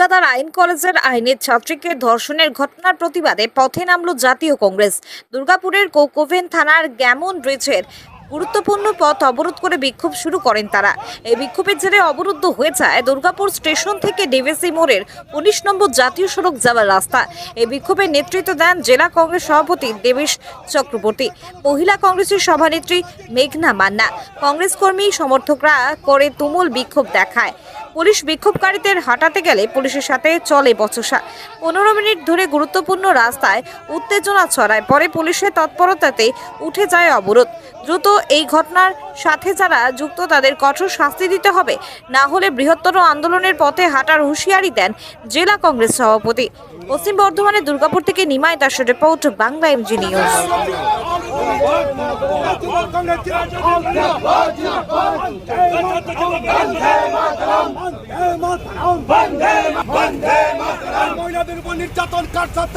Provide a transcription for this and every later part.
কলকাতার আইন কলেজের আইনের ছাত্রীকে ধর্ষণের ঘটনার প্রতিবাদে পথে নামল জাতীয় কংগ্রেস। দুর্গাপুরের কোকোভেন থানার গ্যামন ব্রিজের গুরুত্বপূর্ণ পথ অবরোধ করে বিক্ষোভ শুরু করেন তারা। এই বিক্ষোভের জেরে অবরুদ্ধ হয়ে যায় দুর্গাপুর স্টেশন থেকে ডিভিসি মোড়ের উনিশ নম্বর জাতীয় সড়ক যাওয়ার রাস্তা। এই বিক্ষোভের নেতৃত্ব দেন জেলা কংগ্রেস সভাপতি দেবেশ চক্রবর্তী, মহিলা কংগ্রেসের সভানেত্রী মেঘনা মান্না। কংগ্রেস কর্মী সমর্থকরা করে তুমুল বিক্ষোভ দেখায়। পুলিশ বিক্ষোভকারীদের হাঁটাতে গেলে পুলিশের সাথে চলে বচসা পনেরো মিনিট ধরে গুরুত্বপূর্ণ রাস্তায় উত্তেজনা ছড়ায় পরে পুলিশের তৎপরতাতে উঠে যায় অবরোধ দ্রুত এই ঘটনার সাথে যারা যুক্ত তাদের কঠোর শাস্তি দিতে হবে না হলে বৃহত্তর আন্দোলনের পথে হাঁটার হুঁশিয়ারি দেন জেলা কংগ্রেস সভাপতি পশ্চিম বর্ধমানের দুর্গাপুর থেকে নিমাই দাসের রিপোর্ট বাংলা এমজি নিউজ মহিলাদের উপর নির্যাতন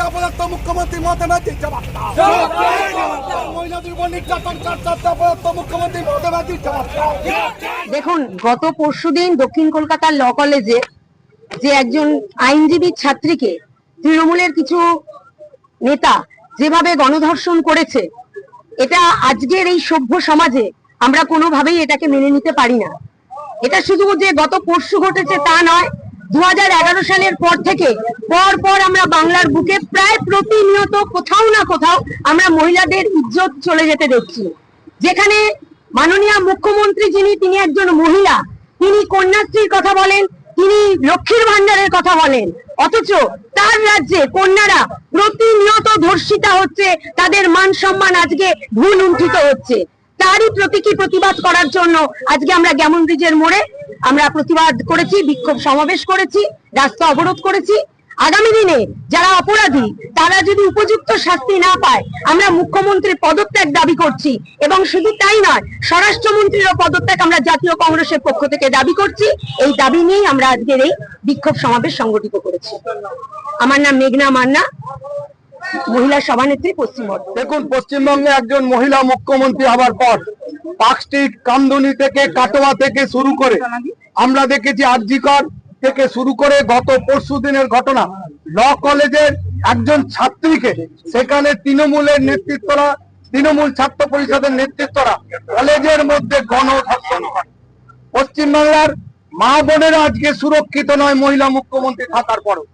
অপদার্থ? মুখ্যমন্ত্রী মহিলাদের উপর নির্যাতন অপদার্থ? মুখ্যমন্ত্রী দেখুন গত পরশুদিন দক্ষিণ কলকাতার ল কলেজে যে একজন আইনজীবী ছাত্রীকে তৃণমূলের কিছু নেতা যেভাবে গণধর্ষণ করেছে এটা আজকের এই সভ্য সমাজে আমরা কোনোভাবেই এটাকে মেনে নিতে পারি না। এটা শুধু যে গত পরশু ঘটেছে তা নয় দু সালের পর থেকে পর পর আমরা বাংলার বুকে প্রায় প্রতিনিয়ত কোথাও না কোথাও আমরা মহিলাদের ইজ্জত চলে যেতে দেখছি। যেখানে মাননীয় মুখ্যমন্ত্রী যিনি, তিনি একজন মহিলা, তিনি কন্যাশ্রীর কথা বলেন, তিনি লক্ষ্মীর ভান্ডারের কথা বলেন। অথচ তার রাজ্যে কন্যারা প্রতিনিয়ত ধর্ষিতা হচ্ছে, তাদের মান সম্মান আজকে ভুল উন্ঠিত হচ্ছে। তারই প্রতীকী প্রতিবাদ করার জন্য আজকে আমরা গ্যামন ব্রিজের মোড়ে আমরা প্রতিবাদ করেছি, বিক্ষোভ সমাবেশ করেছি, রাস্তা অবরোধ করেছি। আগামী দিনে যারা অপরাধী, তারা যদি উপযুক্ত শাস্তি না পায়, আমরা মুখ্যমন্ত্রীর পদত্যাগ দাবি করছি এবং শুধু তাই নয়, স্বরাষ্ট্রমন্ত্রীরও পদত্যাগ আমরা জাতীয় কংগ্রেসের পক্ষ থেকে দাবি করছি। এই দাবি নিয়েই আমরা আজকের এই বিক্ষোভ সমাবেশ সংগঠিত করেছি। আমার নাম মেঘনা মান্না। মহিলা সভানেত্রী পশ্চিম বর্ধমান। দেখুন, পশ্চিমবঙ্গে একজন মহিলা মুখ্যমন্ত্রী হবার পর পার্ক স্ট্রিট, কামদুনি থেকে, কাটোয়া থেকে শুরু করে, আমরা দেখেছি আরজিকর থেকে শুরু করে গত পরশু দিনের ঘটনা, ল কলেজের একজন ছাত্রীকে, সেখানে তৃণমূলের নেতৃত্বরা, তৃণমূল ছাত্র পরিষদের নেতৃত্বরা কলেজের মধ্যে গণধর্ষণ পশ্চিমবাংলার মা বোনেরা আজকে সুরক্ষিত নয় মহিলা মুখ্যমন্ত্রী থাকার পরও।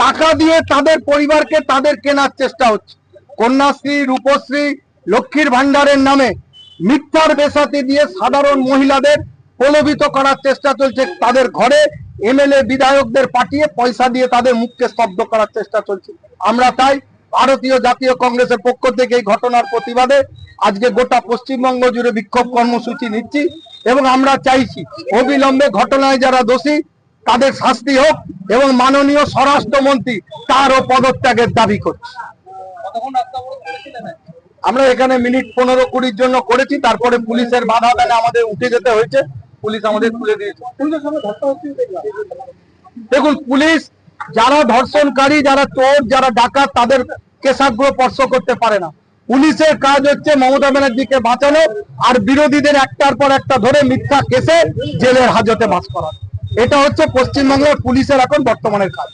টাকা দিয়ে তাদের পরিবারকে তাদের কেনার চেষ্টা হচ্ছে। কন্যাশ্রী, রূপশ্রী, লক্ষ্মীর ভান্ডারের নামে মিথ্যার বেসাতি দিয়ে সাধারণ মহিলাদের প্রলোভিত করার চেষ্টা চলছে তাদের ঘরে। এমএলএ বিধায়কদের পাঠিয়ে পয়সা দিয়ে তাদের মুখকে স্তব্ধ করার চেষ্টা চলছে। আমরা তাই ভারতীয় জাতীয় কংগ্রেসের পক্ষ থেকে এই ঘটনার প্রতিবাদে আজকে গোটা পশ্চিমবঙ্গ জুড়ে বিক্ষোভ কর্মসূচি নিচ্ছি এবং আমরা চাইছি অবিলম্বে ঘটনায় যারা দোষী তাদের শাস্তি হোক এবং মাননীয় স্বরাষ্ট্রমন্ত্রী তারও পদত্যাগের দাবি করছি। আমরা এখানে মিনিট পনেরো কুড়ির জন্য করেছি তারপরে পুলিশের বাধা দানে আমাদের উঠে যেতে হয়েছে। পুলিশ আমাদের তুলে দিয়েছে। দেখুন পুলিশ যারা ধর্ষণকারী যারা চোর যারা ডাকাত তাদের কেশাগ্র স্পর্শ করতে পারে না। পুলিশের কাজ হচ্ছে মমতা ব্যানার্জিকে বাঁচানো আর বিরোধীদের একটার পর একটা ধরে মিথ্যা কেসে জেলের হাজতে বাস করা। এটা হচ্ছে পশ্চিমবাংলার পুলিশের এখন বর্তমানের কাজ।